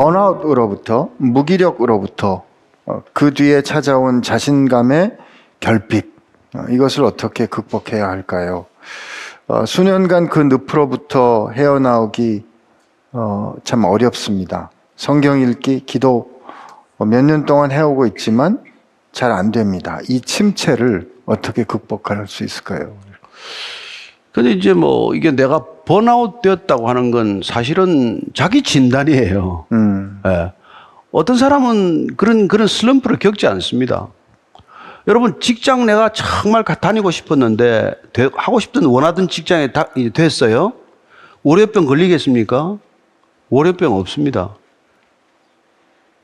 번아웃으로부터 무기력으로부터 어, 그 뒤에 찾아온 자신감의 결핍 어, 이것을 어떻게 극복해야 할까요? 어, 수년간 그 늪으로부터 헤어나오기 어, 참 어렵습니다. 성경 읽기, 기도 어, 몇년 동안 해오고 있지만 잘 안 됩니다. 이 침체를 어떻게 극복할 수 있을까요? 근데 이제 뭐 이게 내가 번아웃 되었다고 하는 건 사실은 자기 진단이에요. 음, 예. 어떤 사람은 그런 그런 슬럼프를 겪지 않습니다. 여러분 직장 내가 정말 가- 다니고 싶었는데 되- 하고 싶던 원하던 직장에 다, 이- 됐어요. 월요병 걸리겠습니까? 월요병 없습니다.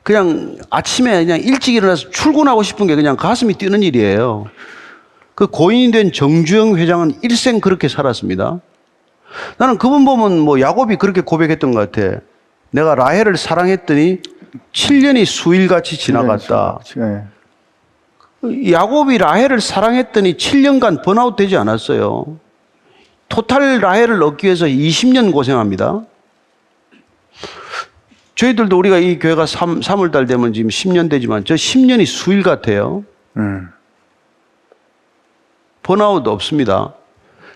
그냥 아침에 그냥 일찍 일어나서 출근하고 싶은 게 그냥 가슴이 뛰는 일이에요. 그 고인이 된 정주영 회장은 일생 그렇게 살았습니다. 나는 그분 보면 뭐 야곱이 그렇게 고백했던 것 같아. 내가 라헬을 사랑했더니 7년이 수일같이 지나갔다. 네. 야곱이 라헬을 사랑했더니 7년간 번아웃 되지 않았어요. 토탈 라헬을 얻기 위해서 20년 고생합니다. 저희들도 우리가 이 교회가 3, 3월달 되면 지금 10년 되지만 저 10년이 수일 같아요. 음, 번아웃 없습니다.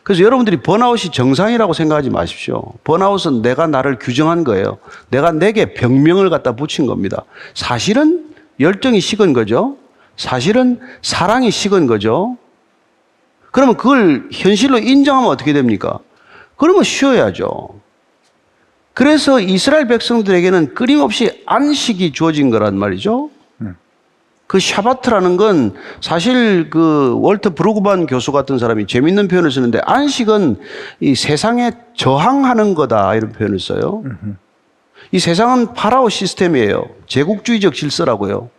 그래서 여러분들이 번아웃이 정상이라고 생각하지 마십시오. 번아웃은 내가 나를 규정한 거예요. 내가 내게 병명을 갖다 붙인 겁니다. 사실은 열정이 식은 거죠. 사실은 사랑이 식은 거죠. 그러면 그걸 현실로 인정하면 어떻게 됩니까? 그러면 쉬어야죠. 그래서 이스라엘 백성들에게는 끊임없이 안식이 주어진 거란 말이죠. 그 샤바트라는 건 사실 그 월터 브루그반 교수 같은 사람이 재밌는 표현을 쓰는데 안식은 이 세상에 저항하는 거다 이런 표현을 써요. 이 세상은 파라오 시스템이에요. 제국주의적 질서라고요.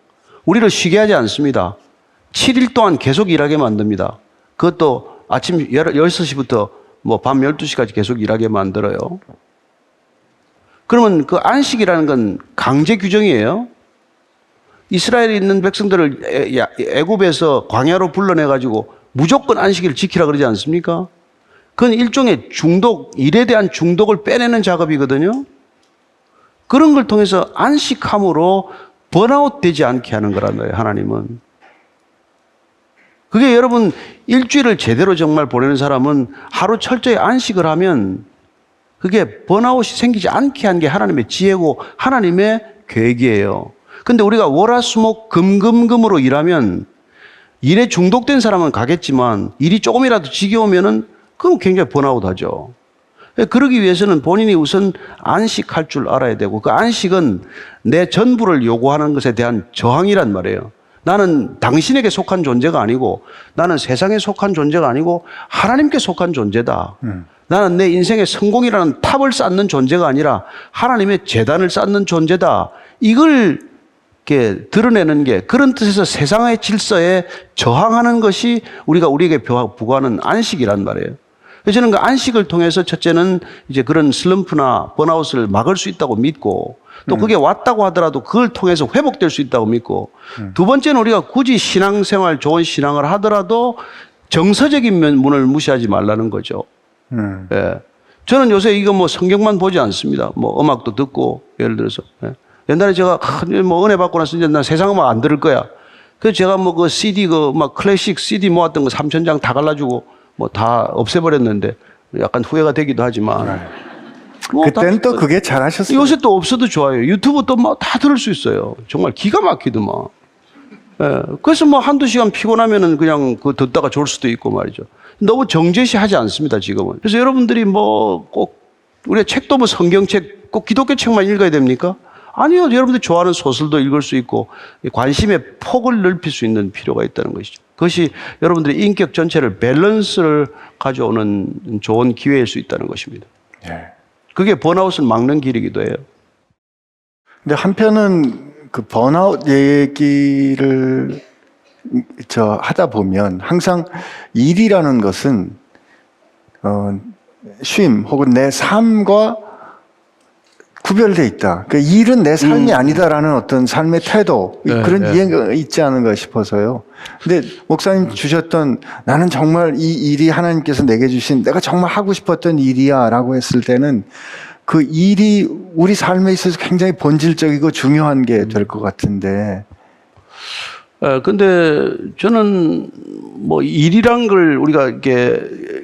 우리를 쉬게 하지 않습니다. 7일 동안 계속 일하게 만듭니다. 그것도 아침 16시부터 뭐 밤 12시까지 계속 일하게 만들어요. 그러면 그 안식이라는 건 강제 규정이에요. 이스라엘에 있는 백성들을 애굽에서 광야로 불러내 가지고 무조건 안식일을 지키라 그러지 않습니까? 그건 일종의 중독, 일에 대한 중독을 빼내는 작업이거든요. 그런 걸 통해서 안식함으로 번아웃 되지 않게 하는 거란 말이에요, 하나님은. 그게 여러분 일주일을 제대로 정말 보내는 사람은 하루 철저히 안식을 하면 그게 번아웃이 생기지 않게 한 게 하나님의 지혜고 하나님의 계획이에요. 근데 우리가 월화수목 금금금으로 일하면 일에 중독된 사람은 가겠지만 일이 조금이라도 지겨우면은 그럼 굉장히 번아웃 하죠. 그러기 위해서는 본인이 우선 안식할 줄 알아야 되고 그 안식은 내 전부를 요구하는 것에 대한 저항이란 말이에요. 나는 당신에게 속한 존재가 아니고 나는 세상에 속한 존재가 아니고 하나님께 속한 존재다. 나는 내 인생의 성공이라는 탑을 쌓는 존재가 아니라 하나님의 재단을 쌓는 존재다. 이걸 드러내는 게 그런 뜻에서 세상의 질서에 저항하는 것이 우리가 우리에게 부과하는 안식이란 말이에요. 그래서 저는 그 안식을 통해서 첫째는 이제 그런 슬럼프나 번아웃을 막을 수 있다고 믿고 또 그게 왔다고 하더라도 그걸 통해서 회복될 수 있다고 믿고 두 번째는 우리가 굳이 신앙생활 좋은 신앙을 하더라도 정서적인 면문을 무시하지 말라는 거죠. 음, 예. 저는 요새 이거 뭐 성경만 보지 않습니다. 뭐 음악도 듣고 예를 들어서 예. 옛날에 제가 하, 뭐 은혜 받고 나서 이제 난 세상 음악 안 들을 거야. 그래서 제가 뭐 그 CD 그 막 클래식 CD 모았던 거 3천 장 다 갈라주고 뭐 다 없애버렸는데 약간 후회가 되기도 하지만 뭐 다- 그때는 또 그게 잘하셨어요. 요새 또 없어도 좋아요. 유튜브 또뭐다 들을 수 있어요. 정말 기가 막히더만. 예. 그래서 뭐 한두 시간 피곤하면은 그냥 그 듣다가 졸 수도 있고 말이죠. 너무 정제시 하지 않습니다, 지금은. 그래서 여러분들이 뭐 꼭 우리가 책도 뭐 성경책 꼭 기독교 책만 읽어야 됩니까? 아니요. 여러분들 좋아하는 소설도 읽을 수 있고 관심의 폭을 넓힐 수 있는 필요가 있다는 것이죠. 그것이 여러분들의 인격 전체를 밸런스를 가져오는 좋은 기회일 수 있다는 것입니다. 예. 그게 번아웃을 막는 길이기도 해요. 근데 한편은 그 번아웃 얘기를 저 하다 보면 항상 일이라는 것은 어, 쉼 혹은 내 삶과 구별돼 있다. 그 일은 내 삶이 아니다라는 어떤 삶의 태도 네, 그런 네. 이해가 있지 않은가 싶어서요. 근데 목사님 주셨던 나는 정말 이 일이 하나님께서 내게 주신 내가 정말 하고 싶었던 일이야라고 했을 때는 그 일이 우리 삶에 있어서 굉장히 본질적이고 중요한 게 될 것 같은데. 에, 근데 저는 뭐 일이란 걸 우리가 이렇게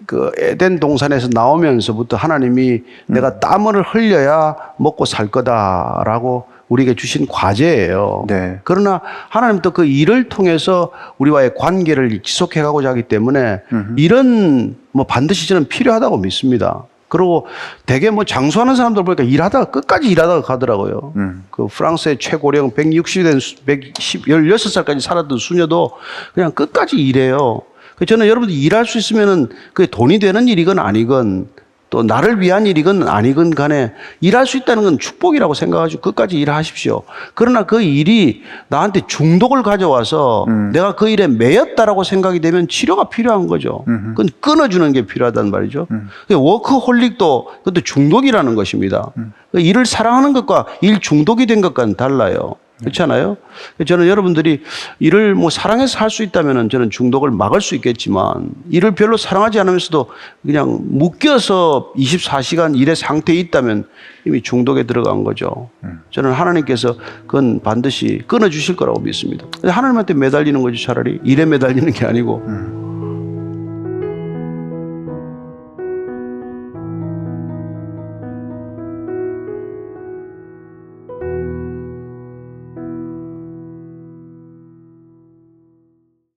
그 에덴 동산에서 나오면서부터 하나님이 내가 땀을 흘려야 먹고 살 거다라고 우리에게 주신 과제예요. 네. 그러나 하나님 또 그 일을 통해서 우리와의 관계를 지속해 가고자 하기 때문에 일은 뭐 반드시 저는 필요하다고 믿습니다. 그리고 대개 뭐 장수하는 사람들 보니까 일하다가 끝까지 일하다가 가더라고요. 음. 그 프랑스의 최고령 160된 110, 16살까지 살았던 수녀도 그냥 끝까지 일해요. 그 저는 여러분들 일할 수 있으면은 그게 돈이 되는 일이건 아니건 또 나를 위한 일이건 아니건 간에 일할 수 있다는 건 축복이라고 생각하시고 끝까지 일하십시오. 그러나 그 일이 나한테 중독을 가져와서 내가 그 일에 매였다라고 생각이 되면 치료가 필요한 거죠. 그건 끊어주는 게 필요하단 말이죠. 그 워크홀릭도 그것도 중독이라는 것입니다. 그 일을 사랑하는 것과 일 중독이 된 것과는 달라요. 그렇잖아요. 저는 여러분들이 일을 뭐 사랑해서 할 수 있다면 저는 중독을 막을 수 있겠지만 일을 별로 사랑하지 않으면서도 그냥 묶여서 24시간 일의 상태에 있다면 이미 중독에 들어간 거죠. 저는 하나님께서 그건 반드시 끊어 주실 거라고 믿습니다. 하나님한테 매달리는 거지 차라리 일에 매달리는 게 아니고